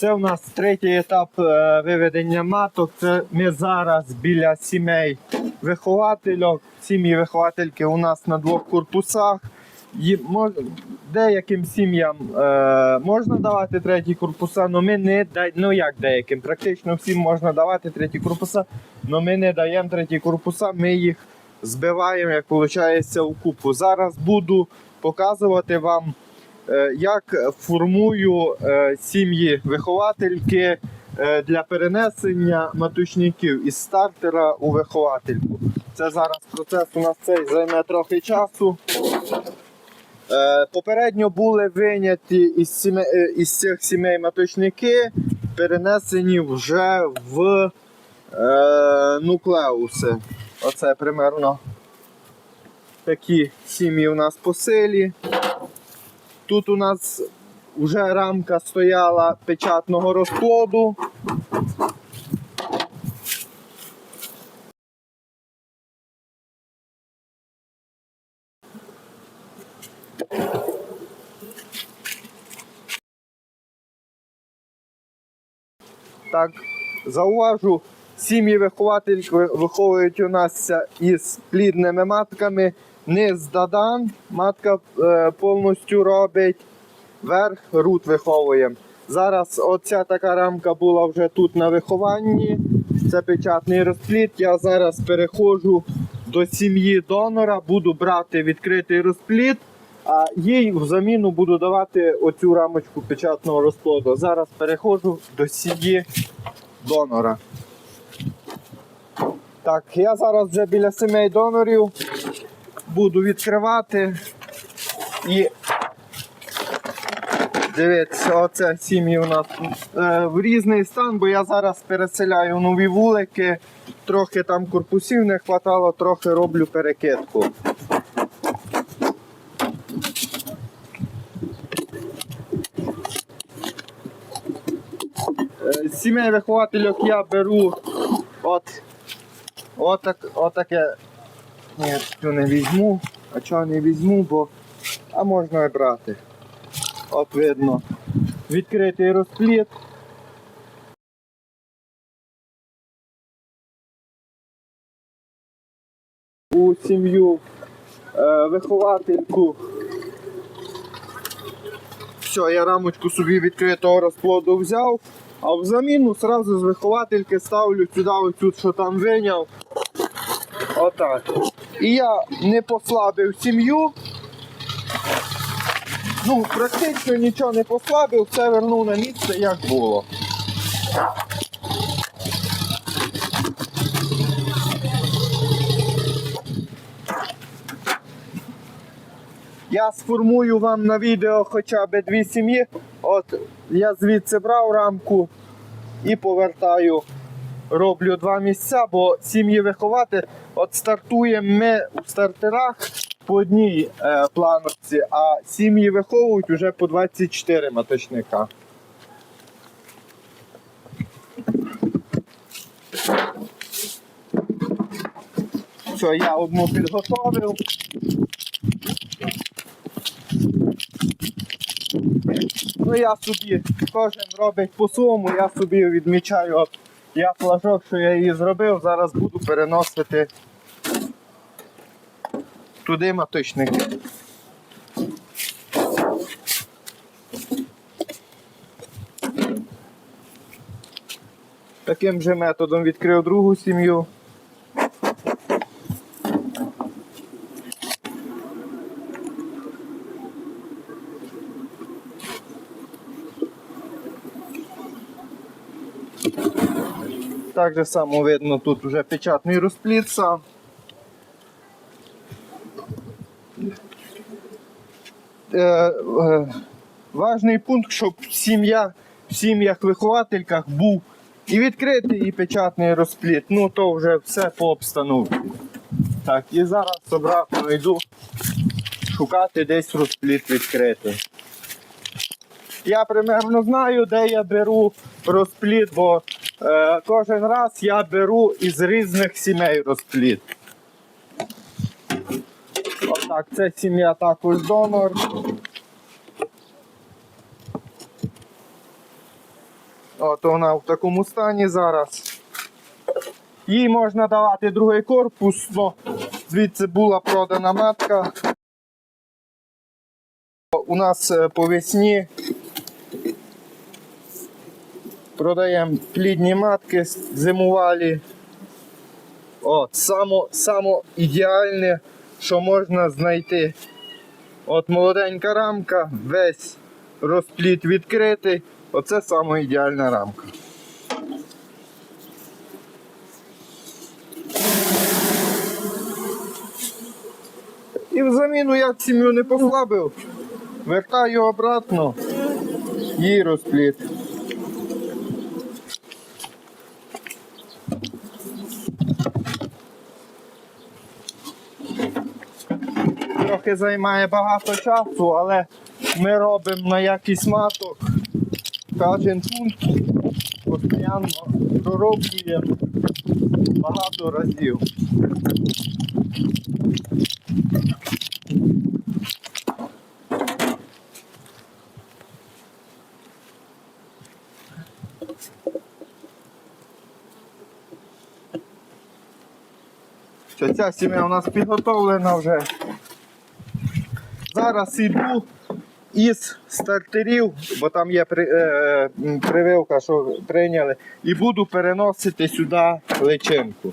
Це у нас третій етап е, виведення маток. Це ми зараз біля сімей виховательок. Сім'ї виховательки у нас на двох корпусах. Деяким сім'ям е, можна давати треті корпуса, але ми не ну як деяким, практично всім можна давати треті корпуса, але ми не даємо треті корпуса, ми їх збиваємо, як виходить, у купу. Зараз буду показувати вам, як формую е, сім'ї виховательки е, для перенесення матушників із стартера у виховательку. Це зараз процес у нас цей займе трохи часу. Е, Попередньо були виняті із, сіме, е, із цих сімей маточники, перенесені вже в е, нуклеуси. Оце примерно такі сім'ї у нас по силі. Тут у нас вже рамка стояла печатного розплоду. Так, зауважу, сім'ї виховательки виховують у нас із плідними матками. Низ дадан, матка е, повністю робить, верх рут виховуємо. Зараз оця така рамка була вже тут на вихованні. Це печатний розплід. Я зараз переходжу до сім'ї донора, буду брати відкритий розплід, а їй в заміну буду давати оцю рамочку печатного розплоду. Зараз переходжу до сім'ї донора. Так, я зараз вже біля сімей донорів буду відкривати і дивіться, оце сім'ї у нас е, в різний стан, бо я зараз переселяю нові вулики, трохи там корпусів не вистачало, трохи роблю перекидку. Е, Сімей виховательок я беру от, отак, отаке. Ні, цю не візьму. А чого не візьму, бо а можна і брати. От видно. Відкритий розпліт. У сім'ю е, виховательку. Все, я рамочку собі відкритого розплоду взяв, а в заміну одразу з виховательки ставлю сюди оцю, що там виняв. Отак. І я не послабив сім'ю. Ну, практично нічого не послабив, все вернув на місце, як було. Я сформую вам на відео хоча б дві сім'ї. От я звідси брав рамку і повертаю роблю два місця, бо сім'ї виховати. От стартуємо ми у стартерах по одній е, планочці, а сім'ї виховують вже по 24 маточника. Все, я одну підготовив. Ну я собі, кожен робить по-своєму, я собі відмічаю, я флажок, що я її зробив, зараз буду переносити туди маточники. Таким же методом відкрив другу сім'ю. Так же само видно, тут вже печатний розплід сам. Е, е, важний пункт, щоб сім'я в сім'ях-виховательках був і відкритий, і печатний розплід. Ну то вже все по обстановці. Так, і зараз обратно йду шукати десь розплід відкритий. Я примерно знаю, де я беру розплід, бо е, кожен раз я беру із різних сімей розплід. Отак, це сім'я також донор. От вона в такому стані зараз. Їй можна давати другий корпус, но звідси була продана матка. У нас е, по весні продаємо плідні матки зимувалі. От, само, само ідеальне, що можна знайти. От молоденька рамка, весь розпліт відкритий. Оце саме ідеальна рамка. І взаміну я сім'ю не послабив. Вертаю обратно. Її розпліт. Трохи займає багато часу, але ми робимо на якість маток. Кожен пункт постійно дороблюємо багато разів. Що ця сім'я у нас підготовлена вже. Зараз іду із стартерів, бо там є при, е, прививка, що прийняли, і буду переносити сюди личинку.